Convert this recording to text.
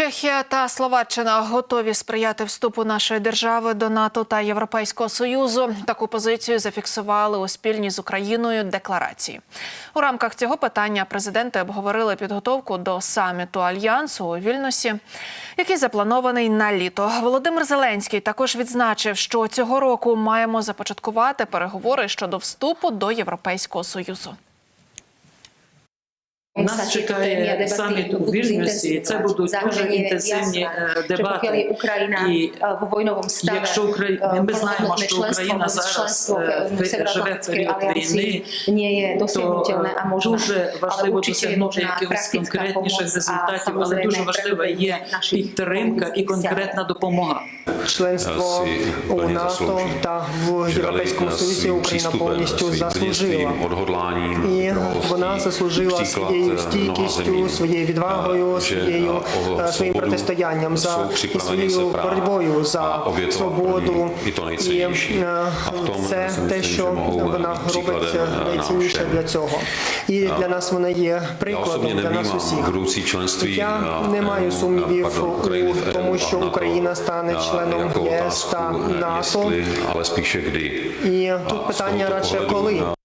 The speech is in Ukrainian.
Чехія та Словаччина готові сприяти вступу нашої держави до НАТО та Європейського союзу. Таку позицію зафіксували у спільній з Україною декларації. У рамках цього питання президенти обговорили підготовку до саміту альянсу у Вільнюсі, який запланований на літо. Володимир Зеленський також відзначив, що цього року маємо започаткувати переговори щодо вступу до Європейського союзу. Нас чекає саміт у Вільнюсі, це будуть дуже інтенсивні е, дебати. Україна І в війновому стані, якщо Україна, ми знаємо, що Україна зараз е, живе в період війни, не є то досягнутельне, а можна дуже важливо досягнути якихось конкретніших результатів, але дуже важлива є підтримка і конкретна допомога. Членство у НАТО та в Європейському Союзі Україна повністю заслужила. І вона заслужила своєю eh, стійкістю, своєю відвагою, eh, своєю eh, е, своїм протистоянням за і своєю боротьбою за свободу. І е, це те, що вона робить eh, найцінніше для цього. І для нас вона є прикладом для нас усіх. Я eh, не маю сумнівів у тому, що Україна стане eh, членом ЄС та eh, НАТО. І тут питання радше коли. eh,